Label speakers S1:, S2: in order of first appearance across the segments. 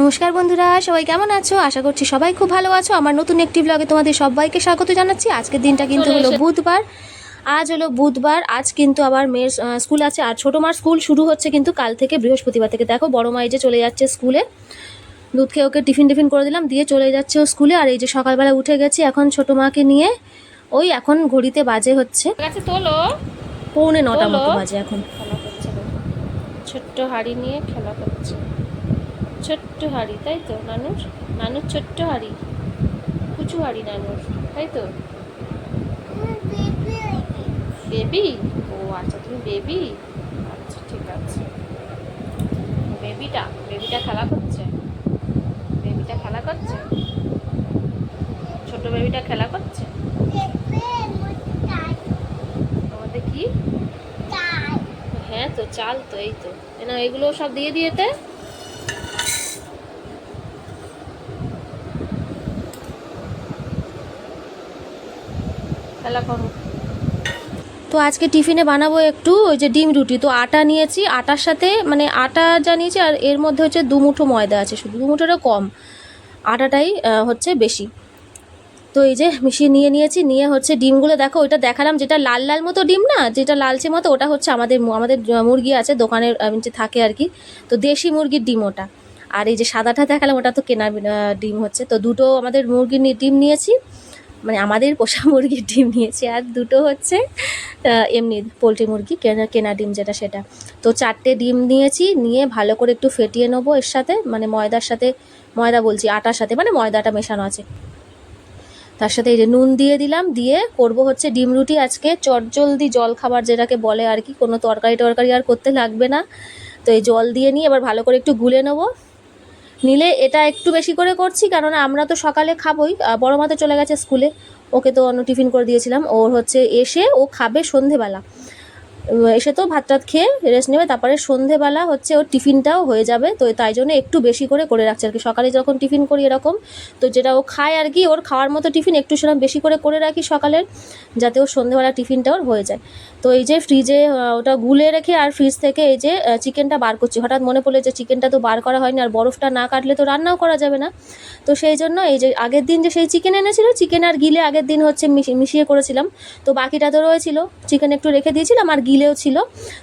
S1: নমস্কার বন্ধুরা সবাই কেমন আছো? আশা করছি সবাই খুব ভালো আছো। আমার নতুন একটি ব্লগে তোমাদের সবাইকে স্বাগত জানাচ্ছি। আজকের দিনটা কিন্তু হলো বুধবার। আজ হলো বুধবার। আজ কিন্তু আবার মেয়ের স্কুল আছে। আর ছোটো মার স্কুল শুরু হচ্ছে কিন্তু কাল থেকে বৃহস্পতিবার থেকে। দেখো বড় মা এই যে চলে যাচ্ছে স্কুলে। দুধ খেয়ে ওকে টিফিন টিফিন করে দিলাম দিয়ে চলে যাচ্ছে ও স্কুলে। আর এই যে সকালবেলা উঠে গেছি এখন ছোটো মাকে নিয়ে। ওই এখন ঘড়িতে বাজে হচ্ছে। পৌনে নটা মতো বাজে এখন।
S2: ছোট্ট হাড়ি নিয়ে খেলা করছে। ছোট্ট হাড়ি তাই তো? নানুর? নানুর ছোট্ট হাড়ি কুচু হাড়ি নানুর, তাই তো? বেবি? ও আচ্ছা তুমি বেবি? আচ্ছা ঠিক আছে। বেবিটা বেবিটা খেলা করছে? বেবিটা খেলা করছে? ছোট বেবিটা খেলা করছে? আমাদের কি? হ্যাঁ তো, চাল তো, এই তো। না এগুলো সব দিয়ে দিয়েতে। খেলা করো।
S1: তো আজকে টিফিনে বানাবো একটু ওই যে ডিম রুটি। তো আটা নিয়েছি, আটার সাথে মানে আটা যা নিয়েছি আর এর মধ্যে হচ্ছে দু মুঠো ময়দা আছে শুধু। দু মুঠোটা কম। আটাটাই হচ্ছে বেশি। তো এই যে মিশিয়ে নিয়ে নিয়েছি, নিয়ে হচ্ছে ডিমগুলো দেখো, ওইটা দেখালাম যেটা লাল লাল মতো ডিম না, যেটা লালচে মতো, ওটা হচ্ছে আমাদের আমাদের মুরগি আছে দোকানের যে থাকে আর কি। তো দেশি মুরগির ডিম ওটা। আর এই যে সাদাটা দেখালাম, ওটা তো কেনা ডিম হচ্ছে। তো দুটো আমাদের মুরগির ডিম নিয়েছি। মানে আমাদের পোষা মুরগির ডিম নিয়েছি আর দুটো হচ্ছে এমনি পোলট্রি মুরগি, কেনা কেনা ডিম যেটা সেটা। তো চারটে ডিম নিয়েছি, নিয়ে ভালো করে একটু ফেটিয়ে নেব এর সাথে মানে ময়দার সাথে, ময়দা বলছি, আটার সাথে মানে ময়দাটা মেশানো আছে। তার সাথে এই যে নুন দিয়ে দিলাম, দিয়ে করব হচ্ছে ডিম রুটি আজকে, চটজলদি জল খাবার যেটাকে বলে আর কি, কোনো তরকারি টরকারি আর করতে লাগবে না। তো এই জল দিয়ে নিয়ে এবার ভালো করে একটু গুলে নেব। নিলে এটা একটু বেশি করে করছি, কারণ আমরা তো সকালে খাবোই। বড়ো বড় মা চলে গেছে স্কুলে। ওকে তো অন্য টিফিন করে দিয়েছিলাম। ওর হচ্ছে এসে ও খাবে সন্ধেবেলা। এসে তো ভাত টাত খেয়ে রেস্ট নেবে, তারপরে সন্ধেবেলা হচ্ছে ওর টিফিনটাও হয়ে যাবে, তো তাই জন্য একটু বেশি করে করে রাখছে আর কি। সকালে যখন টিফিন করি এরকম, তো যেটা ও খায় আর কি, ওর খাওয়ার মতো টিফিন একটু সেরকম বেশি করে করে রাখি সকালের, যাতে ওর সন্ধেবেলা টিফিনটা ওর হয়ে যায়। তো এই যে ফ্রিজে ওটা গুলে রেখে আর ফ্রিজ থেকে এই যে চিকেনটা বার করছি। হঠাৎ মনে পড়ল যে চিকেনটা তো বার করা হয়নি আর বরফটা না কাটলে তো রান্নাও করা যাবে না। তো সেই জন্য এই যে আগের দিন যে সেই চিকেন এনেছিল চিকেন আর গিলে আগের দিন হচ্ছে মিশি- মিশিয়ে করেছিলাম। তো বাকিটা তো রয়েছিল। চিকেন একটু রেখে দিয়েছিলাম আর গিলেও ছিল।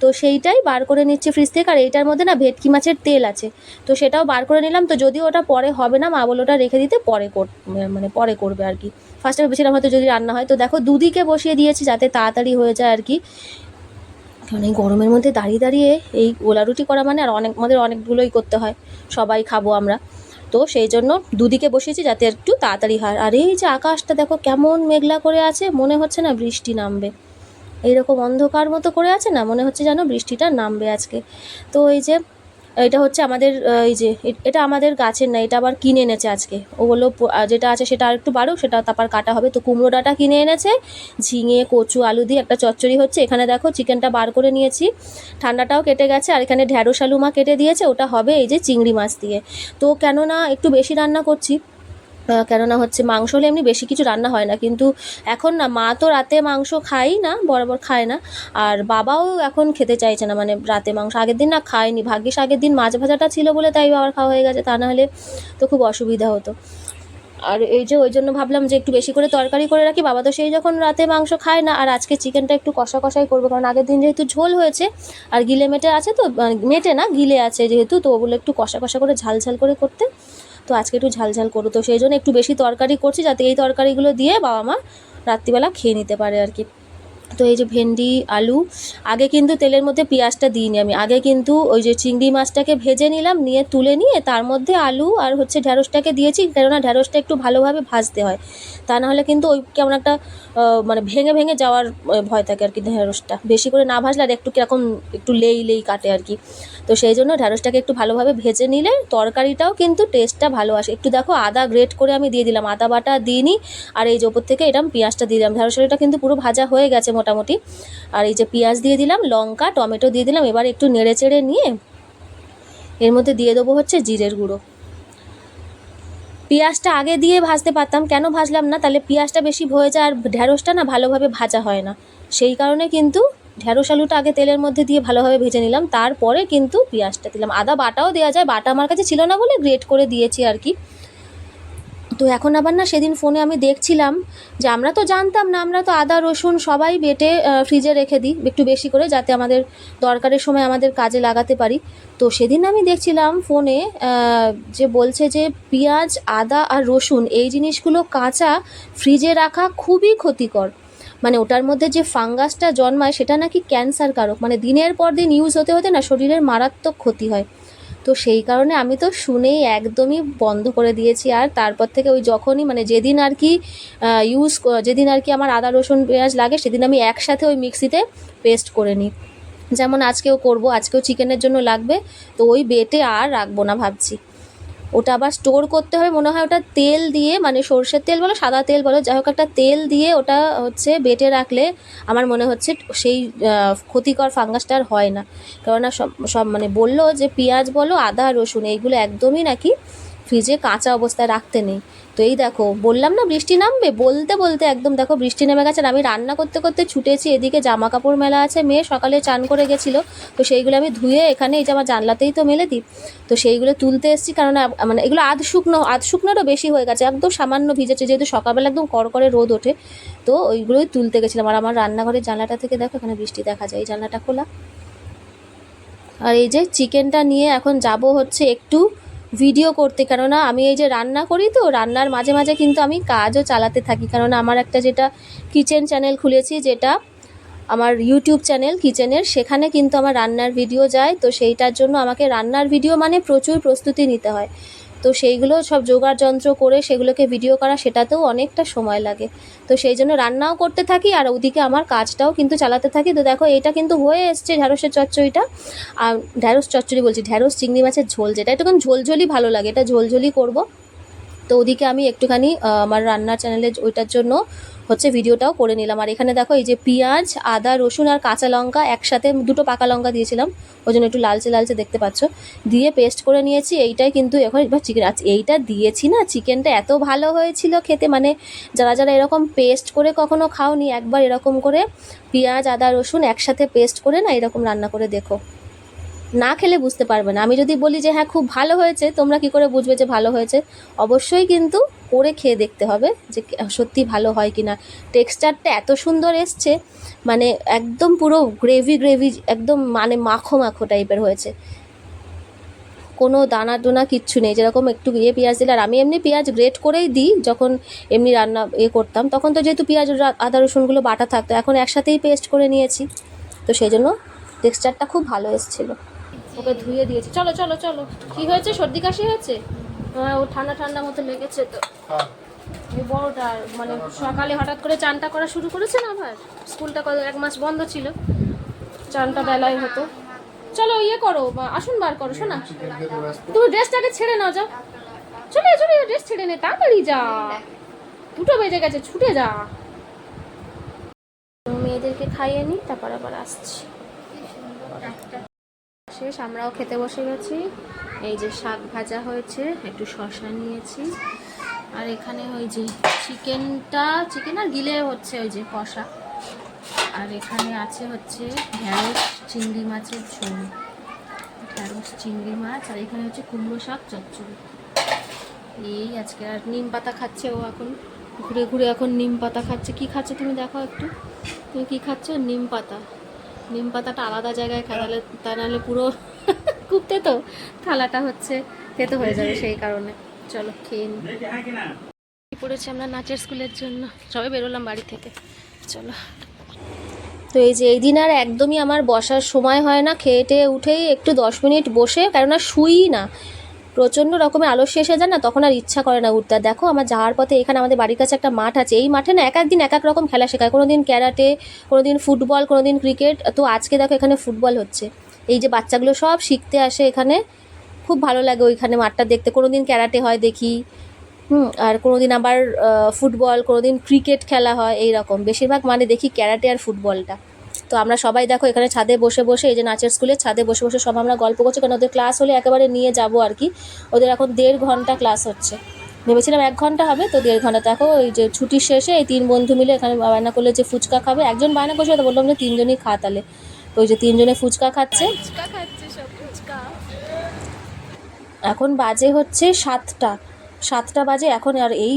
S1: তো সেইটাই বার করে নিচ্ছি ফ্রিজ থেকে। আর এইটার মধ্যে না ভেটকি মাছের তেল আছে। তো সেটাও বার করে নিলাম। তো যদিও ওটা পরে হবে না, মা বলে ওটা রেখে দিতে পরে কর মানে পরে করবে আর কি। ফার্স্টে ভেবেছিলাম হয়তো যদি রান্না হয়। তো দেখো দুদিকে বসিয়ে দিয়েছি যাতে তাড়াতাড়ি হয়ে যায় আর কি। এই গরমের মধ্যে দাঁড়িয়ে দাঁড়িয়ে এই গোলা রুটি করা মানে আর অনেক আমাদের অনেকগুলোই করতে হয়। সবাই খাব আমরা। তো সেই জন্য দুদিকে বসিয়েছি যাতে একটু তাড়াতাড়ি হয়। আর এই যে আকাশটা দেখো কেমন মেঘলা করে আছে। মনে হচ্ছে না বৃষ্টি নামবে। এইরকম অন্ধকার মতো করে আছে না? মনে হচ্ছে যেন বৃষ্টিটা নামবে আজকে। তো এই যে, এটা হচ্ছে আমাদের, এই যে, এটা আমাদের গাছের না, এটা আবার কিনে এনেছে আজকে। ও বলল যেটা আছে সেটা আর একটু বাড়ুক, সেটা তারপর কাটা হবে। তো কুমড়ো ডাঁটা কিনে এনেছে, ঝিঙে, কচু, আলু দিয়ে একটা চচ্চড়ি হচ্ছে। এখানে দেখো চিকেনটা বার করে নিয়েছি। ঠান্ডাটাও কেটে গেছে, আর এখানে ঢ্যাঁড়স আলু মা কেটে দিয়েছে, ওটা হবে এই যে চিংড়ি মাছ দিয়ে। তো কেননা একটু বেশি রান্না করছি কেননা হচ্ছে মাংস হলে এমনি বেশি কিছু রান্না হয় না। কিন্তু এখন না, মা তো রাতে মাংস খাই না, বরাবর খায় না। আর বাবাও এখন খেতে চাইছে না মানে রাতে মাংস আগের দিন না খায়নি। ভাগ্যিস আগের দিন মাছ ভাজাটা ছিল বলে তাই বাবার খাওয়া হয়ে গেছে, তা না হলে তো খুব অসুবিধা হতো। আর এই যে ওই জন্য ভাবলাম যে একটু বেশি করে তরকারি করে রাখি, বাবা তো সেই যখন রাতে মাংস খায় না, আর আজকে চিকেনটা একটু কষা কষাই করব, কারণ আগের দিন যেহেতু ঝোল হয়েছে, আর গিলে মেটে আছে তো মেটে না, গিলে আছে যেহেতু, তো ওগুলো একটু কষা কষা করে ঝাল ঝাল করে করতে। তো আজকে একটু ঝালঝাল করো। তো সেই জন্য একটু বেশি তরকারি করছি যাতে এই তরকারিগুলো দিয়ে বাবা মা রাত্রিবেলা খেয়ে নিতে পারে আর কি। তো এই যে ভেন্ডি, আলু, আগে কিন্তু তেলের মধ্যে পেঁয়াজটা দিইনি আমি। আগে কিন্তু ওই যে চিংড়ি মাছটাকে ভেজে নিলাম, নিয়ে তুলে নিয়ে তার মধ্যে আলু আর হচ্ছে ঢ্যাঁড়সটাকে দিয়েছি, কেননা ঢ্যাঁড়সটা একটু ভালোভাবে ভাজতে হয়। তা না হলে কিন্তু ওই কেমন একটা মানে ভেঙে ভেঙে যাওয়ার ভয় থাকে আর কি ঢ্যাঁড়সটা বেশি করে না ভাজলে আর একটু কীরকম একটু লেই লেই কাটে আর কি। তো সেই জন্য ঢ্যাঁড়সটাকে একটু ভালোভাবে ভেজে নিলে তরকারিটাও কিন্তু টেস্টটা ভালো আসে। একটু দেখো আদা গ্রেট করে আমি দিয়ে দিলাম, আদা বাটা দিইনি, আর এই যে ওপর থেকে এরকম পেঁয়াজটা দিয়ে দিলাম। ঢ্যাঁড়সটা কিন্তু পুরো ভাজা হয়ে গেছে। মোটামুটি। আর এই যে পেঁয়াজ দিয়ে দিলাম, লঙ্কা, টমেটো দিয়ে দিলাম, এবার একটু নেড়ে চেড়ে নিয়ে এর মধ্যে দিয়ে দেবো হচ্ছে জিরের গুঁড়ো। পেঁয়াজটা আগে দিয়ে ভাজতে পারতাম, কেন ভাজলাম না? তাহলে পেঁয়াজটা বেশি হয়ে যায় আর ঢ্যাঁড়সটা না ভালোভাবে ভাজা হয় না। সেই কারণে কিন্তু ঢ্যাঁড়স আলুটা আগে তেলের মধ্যে দিয়ে ভালোভাবে ভেজে নিলাম, তারপরে কিন্তু পেঁয়াজটা দিলাম। আদা বাটাও দেওয়া যায়, বাটা আমার কাছে ছিল না বলে গ্রেট করে দিয়েছি আর কি। তো এখন আবার না সেদিন ফোনে আমি দেখছিলাম যে আমরা তো জানতাম না, আমরা তো আদা, রসুন সবাই বেটে ফ্রিজে রেখে দিই একটু বেশি করে যাতে আমাদের দরকারের সময় আমাদের কাজে লাগাতে পারি। তো সেদিন আমি দেখছিলাম ফোনে যে বলছে যে পেঁয়াজ, আদা আর রসুন এই জিনিসগুলো কাঁচা ফ্রিজে রাখা খুবই ক্ষতিকর। মানে ওটার মধ্যে যে ফাঙ্গাসটা জন্মায় সেটা নাকি ক্যান্সার কারক। মানে দিনের পর দিন ইউজ হতে হতে না শরীরের মারাত্মক ক্ষতি হয়। তো সেই কারণে আমি তো শুনেই একদমই বন্ধ করে দিয়েছি। আর তারপর থেকে ওই যখনই মানে যেদিন আর কি ইউজ যেদিন আর কি আমার আদা, রসুন, পেঁয়াজ লাগে, সেদিন আমি একসাথে ওই মিক্সিতে পেস্ট করে নিই। যেমন আজকেও করব, আজকেও চিকেনের জন্য লাগবে, তো ওই বেটে আর রাখব না ভাবছি। ওটা আবার স্টোর করতে হবে। মনে হয় ওটা তেল দিয়ে মানে সর্ষের তেল বলো, সাদা তেল বলো, যাই হোক একটা তেল দিয়ে ওটা হচ্ছে বেটে রাখলে আমার মনে হচ্ছে সেই ক্ষতিকর ফাঙ্গাসটা আর হয় না। কেননা সব সব মানে বলল যে পেঁয়াজ বলো, আদা, রসুন, এইগুলো একদমই নাকি ফ্রিজে কাঁচা অবস্থায় রাখতে নেই। তো এই দেখো, বললাম না বৃষ্টি নামবে? বলতে বলতে একদম দেখো বৃষ্টি নেমে গেছে আর আমি রান্না করতে করতে ছুটেছি। এদিকে জামা কাপড় মেলা আছে, মেয়ে সকালে চান করে গেছিল। তো সেইগুলো আমি ধুয়ে এখানে এই যে আমার জানলাতেই তো মেলে দিই। তো সেইগুলো তুলতে এসেছি কারণ মানে এগুলো আধ শুকনো, আধ শুকনোরও বেশি হয়ে গেছে, একদম সামান্য ভিজেছে। যেহেতু সকালবেলা একদম কড়কড়ে রোদ ওঠে, তো ওইগুলোই তুলতে গেছিলাম। আর আমার রান্নাঘরের জানলাটা থেকে দেখো এখানে বৃষ্টি দেখা যায়, এই জানলাটা খোলা। আর এই যে চিকেনটা নিয়ে এখন যাব হচ্ছে একটু ভিডিও করতে, কেননা আমি এই যে রান্না করি তো, রান্নার মাঝে মাঝে কিন্তু আমি কাজও চালাতে থাকি। কেননা আমার একটা যেটা কিচেন চ্যানেল খুলেছি, যেটা আমার ইউটিউব চ্যানেল কিচেনের, সেখানে কিন্তু আমার রান্নার ভিডিও যায়। তো সেইটার জন্য আমাকে রান্নার ভিডিও মানে প্রচুর প্রস্তুতি নিতে হয়। তো সেইগুলো সব জোগাড় যন্ত্র করে সেগুলোকে ভিডিও করা, সেটাতেও অনেকটা সময় লাগে। তো সেই জন্য রান্নাও করতে থাকি আর ওদিকে আমার কাজটাও কিন্তু চালাতে থাকি। তো দেখো, এটা কিন্তু হয়ে এসছে ঢ্যাঁড়সের চচ্চড়িটা। আর ঢ্যাঁড়স চচ্চড়ি বলছি ঢ্যাঁড়স চিংড়ি মাছের ঝোল যেটা একটুখানি ঝোলঝোলি ভালো লাগে, এটা ঝোলঝোলি করব। তো ওদিকে আমি একটুখানি আমার রান্নার চ্যানেলে ওইটার জন্য হচ্ছে ভিডিওটাও করে নিলাম। আর এখানে দেখো এই যে পেঁয়াজ, আদা, রসুন আর কাঁচা লঙ্কা একসাথে দুটো পাকা লঙ্কা দিয়েছিলাম। ওই জন্য একটু লালচে লালচে দেখতে পাচ্ছ। দিয়ে পেস্ট করে নিয়েছি। এইটাই কিন্তু এখন এবার চিকেন এইটা দিয়েছি না। চিকেনটা এত ভালো হয়েছিল খেতে। মানে যারা যারা এরকম পেস্ট করে কখনো খাওনি, একবার এরকম করে পেঁয়াজ, আদা, রসুন একসাথে পেস্ট করে না এরকম রান্না করে দেখো। না খেলে বুঝতে পারবে না। আমি যদি বলি যে হ্যাঁ খুব ভালো হয়েছে, তোমরা কি করে বুঝবে যে ভালো হয়েছে? অবশ্যই কিন্তু করে খেয়ে দেখতে হবে যে সত্যি ভালো হয় কি না টেক্সচারটা এত সুন্দর এসছে মানে একদম পুরো গ্রেভি গ্রেভি, একদম মানে মাখো মাখো টাইপের হয়েছে। কোনো দানা টোনা কিচ্ছু নেই, যেরকম একটু ইয়ে পেঁয়াজ দিলে, আর আমি এমনি পেঁয়াজ গ্রেট করেই দিই, যখন এমনি রান্না ইয়ে করতাম, তখন তো যেহেতু পেঁয়াজ আদা রসুনগুলো বাটা থাকতো, এখন একসাথেই পেস্ট করে নিয়েছি। তো সেই জন্য টেক্সচারটা খুব ভালো এসেছিল। ওকে ধুয়ে দিয়েছি। চলো চলো চলো। কি হয়েছে? সর্দি কাশি হয়েছে? হ্যাঁ ও ঠান্ডা ঠান্ডা মতো লেগেছে তো। এই বড়টা মানে সকালে হঠাৎ করে চানটা করা শুরু করেছে না আবার? স্কুলটা কত এক মাস বন্ধ ছিল। চানটা বেলায় হতো। চলো ইয়ে করো বা আসুন বার করো শোনা। তুমি ড্রেসটাকে ছেড়ে নাও যাও। চলে চলে ড্রেস ছেড়ে নে তাড়াতাড়ি যা। দুটো বেজে গেছে ছুটে যা। তো মেয়েদেরকে খাইয়ে নি তারপর আবার আসছি। শেষ আমরাও খেতে বসে গেছি। এই যে শাক ভাজা হয়েছে, একটু শশা নিয়েছি। আর এখানে ওই যে চিকেনটা, চিকেন আর গিলে হচ্ছে ওই যে কষা। আর এখানে আছে হচ্ছে ঢ্যাঁড়স, চিংড়ি মাছের ঝোল। ঢ্যাঁড়স, চিংড়ি মাছ, আর এখানে হচ্ছে কুমড়ো শাক, চচ্চড়ি। এই আজকে আর নিম পাতা খাচ্ছে ও এখন। ঘুরে ঘুরে এখন নিম পাতা খাচ্ছে। কি খাচ্ছে তুমি দেখো একটু। তুমি কি খাচ্ছ? নিম পাতা। নিম পাতাটা আলাদা জায়গায় তাহলে তা নাহলে পুরো কুপতে তো থালাটা হচ্ছে খেতে হয়ে যাবে সেই কারণে। চলো খেয়ে নিই পড়েছি আমরা নাচের স্কুলের জন্য? সবাই বেরোলাম বাড়ি থেকে। চলো। তো এই যে এই দিন আর একদমই আমার বসার সময় হয় না। খেয়ে উঠেই একটু দশ মিনিট বসে, কেননা শুই না। প্রচণ্ড রকমের আলস্য এসে যায় না, তখন আর ইচ্ছা করে না উঠতে। দেখো, আমার যাওয়ার পথে এখানে আমাদের বাড়ির কাছে একটা মাঠ আছে। এই মাঠে না এক এক দিন এক এক রকম খেলা শেখায়। কোনো দিন ক্যারাটে কোনো দিন ফুটবল কোনো দিন ক্রিকেট। তো আজকে দেখো এখানে ফুটবল হচ্ছে। এই যে বাচ্চাগুলো সব শিখতে আসে এখানে, খুব ভালো লাগে ওইখানে মাঠটা দেখতে। কোনো দিন ক্যারাটে হয় দেখি, হুম, আর কোনো দিন আবার ফুটবল কোনো দিন ক্রিকেট খেলা হয় এই রকম বেশিরভাগ মানে দেখি ক্যারাটে আর ফুটবলটা। তো আমরা সবাই দেখো এখানে ছাদে বসে বসে, এই যে নাচের স্কুলে ছাদে বসে বসে সব আমরা গল্প করছি, কারণ ওদের ক্লাস হলে একেবারে নিয়ে যাব আর কি। ওদের এখন দেড় ঘণ্টা ক্লাস হচ্ছে।
S2: ভেবেছিলাম এক ঘণ্টা হবে, তো দেড় ঘণ্টা। দেখো ওই যে ছুটির শেষে এই তিন বন্ধু মিলে এখানে বায়না করলে যে ফুচকা খাবে, একজন বায়না করছিল তো বললাম যে তিনজনই খা তাহলে। ওই যে তিনজনে ফুচকা খাচ্ছে। এখন বাজে হচ্ছে সাতটা। সাতটা বাজে এখন আর এই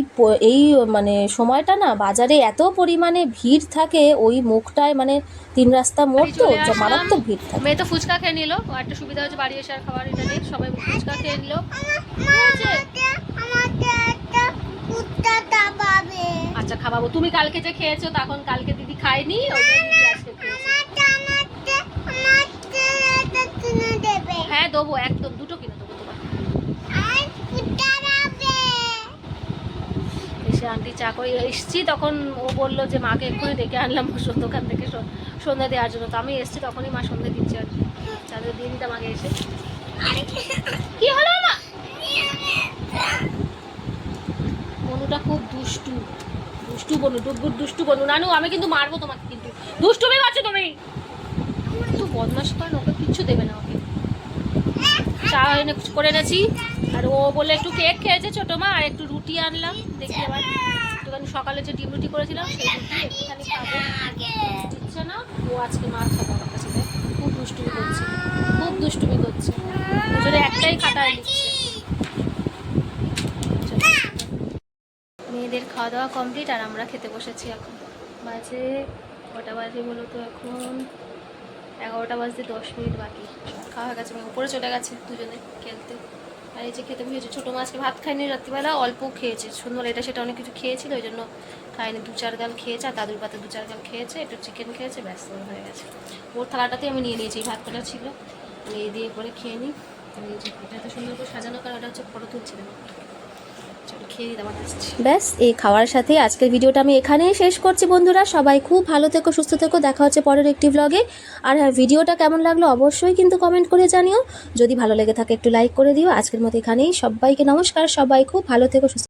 S2: এই মানে সময়টা না বাজারে এত পরিমাণে ভিড় থাকে ওই মুখটায় মানে তিন রাস্তা মোড় তো। মারাত্মক ভিড় থাকে।
S1: মেয়ে তো ফুচকা খেয়ে নিল একটা সুবিধা হচ্ছে বাড়ি এসে আর খাবার এটা নেই সবাই ফুচকা খেয়ে নিল। আচ্ছা খাওয়াবো তুমি কালকে যে খেয়েছো তখন কালকে দিদি খায়নি আজকে হ্যাঁ দেবো একদম দুটো কিনে দেবো এসে আন্টি চা করে এসছি তখন ও বলল যে মাকে এক্ষুনি ডেকে আনলাম ওষুধ দোকান থেকে সন্ধ্যা দেওয়ার জন্য। তো আমি এসছি তখনই মা সন্ধ্যা দিচ্ছে আর চাঁদে দিয়ে দিতাম আগে এসে। কি হলো মা? বনুটা খুব দুষ্টু। দুষ্টু বনু ডুবুর দুষ্টু বনু। নানু আমি কিন্তু মারবো তোমাকে কিন্তু। দুষ্টুমি করছ তুমি? বদমাস করেন, ওকে কিচ্ছু দেবে না ওকে। চা এনে করে এনেছি। আর ও বলে, একটু কেক খেয়েছে ছোটো মা, আর একটু রুটি আনলাম। দেখি আবার একটুখানি সকালে যে ডিম রুটি করেছিলাম, সেই রুটি একটুখানি খাব। দিচ্ছে না? ও আজকে মার খাব আমার কাছে খুব দুষ্টুমি করছে। খুব দুষ্টুমি করছে। দুজনে একটাই খাটায় দিচ্ছে। মেয়েদের খাওয়া দাওয়া কমপ্লিট, আর আমরা খেতে বসেছি এখন। বাজে কটা বাজে বলো তো এখন? এগারোটা বাজতে দশ মিনিট বাকি। খাওয়া হয়ে গেছে মেয়ে উপরে চলে গেছে দুজনে খেলতে। আর এই যে খেতে বসেছে, ছোটো মাছকে ভাত খায়নি রাত্রিবেলা, অল্প খেয়েছে। সুন্দর এটা সেটা অনেক কিছু খেয়েছিল, ওই জন্য খায়নি। দু চার গাল খেয়েছে, আর দাদুর পাতে দু চার গাল খেয়েছে, একটু চিকেন খেয়েছে ব্যস্ত হয়ে গেছে। ওর থালাটাতে আমি নিয়ে নিয়েছি ভাত কটা ছিল। এই দিয়ে করে খেয়ে নিই। এটা তো সুন্দর করে সাজানো, কারণ ওটা হচ্ছে ফটো তুলছিলাম
S2: ব্যাস, এই খাওয়ার সাথে আজকের ভিডিওটা আমি এখানেই শেষ করছি, বন্ধুরা। সবাই খুব ভালো থেকো, সুস্থ থেকো। দেখা হচ্ছে পরের একটি ব্লগে আর হ্যাঁ ভিডিওটা কেমন লাগল অবশ্যই কিন্তু কমেন্ট করে জানিও। যদি ভালো লেগে থাকে, একটু লাইক করে দিও। আজকের মতো এখানেই। সবাইকে নমস্কার। সবাই খুব ভালো থেকো, সুস্থ